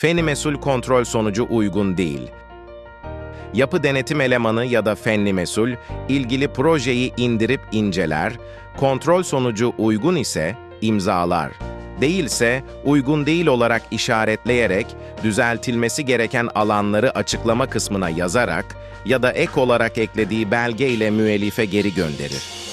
Fenli mesul kontrol sonucu uygun değil. Yapı denetim elemanı ya da fenli mesul, ilgili projeyi indirip inceler, kontrol sonucu uygun ise imzalar. Değilse uygun değil olarak işaretleyerek düzeltilmesi gereken alanları açıklama kısmına yazarak ya da ek olarak eklediği belge ile müellife geri gönderir.